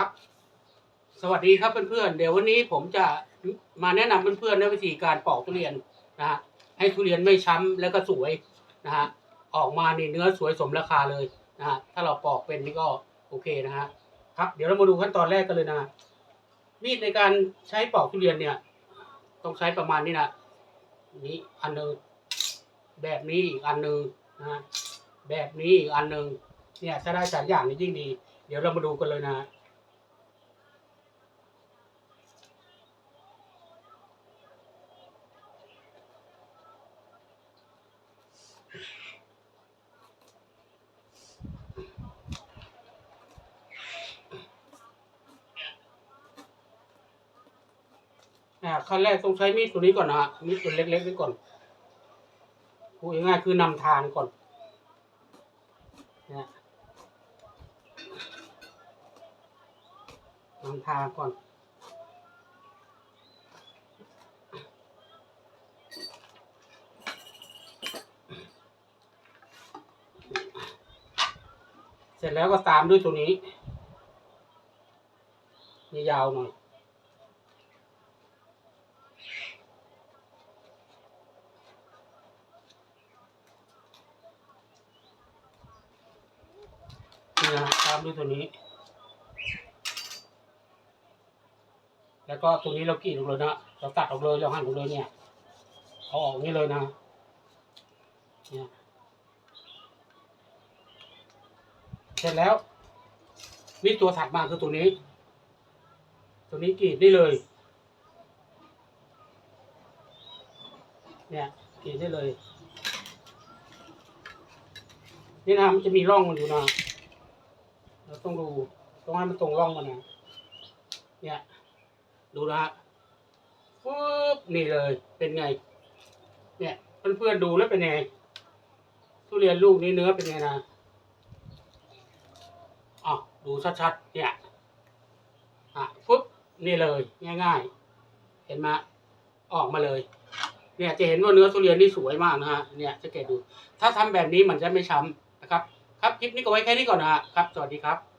ครับ สวัสดีครับเพื่อนๆเดี๋ยววันนี้ผมจะมาแนะนำเพื่อนๆในวิธีการปอกทุเรียนนะฮะให้ทุเรียนไม่ช้ำแล้วก็สวยนะฮะออกมาในเนื้อสวยสมราคาเลยนะฮะถ้าเราปอกเป็นนี่ก็โอเคนะฮะครับ เดี๋ยวเรามาดูขั้นตอนแรกกันเลยนะมีดในการใช้ปอกทุเรียนเนี่ย ต้องใช้ประมาณนี้นะนี้อันหนึ่งแบบนี้อีกอันหนึ่งนะฮะแบบนี้อีกอันหนึ่งเนี่ยถ้าได้สามอย่างนี้ยิ่งดี เดี๋ยวเรามาดูกันเลยนะ อ่าขั้นแรกต้องใช้มีดตัวนี้ก่อนนะฮะมีดตัวเล็กๆนี้ก่อนพูดง่ายๆคือนำทางก่อนเนี่ยนำทางก่อนเสร็จแล้วก็ตามด้วยตัวนี้ ยาวหน่อย นี่นะตามด้วยตัวนี้ แล้วก็ตัวนี้เรากรีดออกเลยนะ เราตัดออกเลยเราหั่นออกเลยเนี่ยเอาออกนี่เลยนะเนี่ยเสร็จแล้วมีตัวถัดมาคือตัวนี้ ตัวนี้กรีดได้เลย เนี่ยกรีดได้เลย นี่นะมันจะมีร่องมันอยู่นะ เราต้องดูต้องให้มันตรงร่องมันนะเนี่ย ดูนะฮะปุ๊บนี่เลยเป็นไง เนี่ยเพื่อนๆดูแล้วเป็นไง ทุเรียนลูกนี้เนื้อเป็นไงนะอ๋อดูชัดๆเนี่ยอะปุ๊บนี่เลยง่ายๆ เห็นไหมออกมาเลย เนี่ยจะเห็นว่าเนื้อทุเรียนนี่สวยมากนะฮะเนี่ยจะเกตดู ถ้าทำแบบนี้มันจะไม่ช้ำ ครับคลิปนี้ก็ไว้แค่นี้ก่อนนะครับ สวัสดีครับ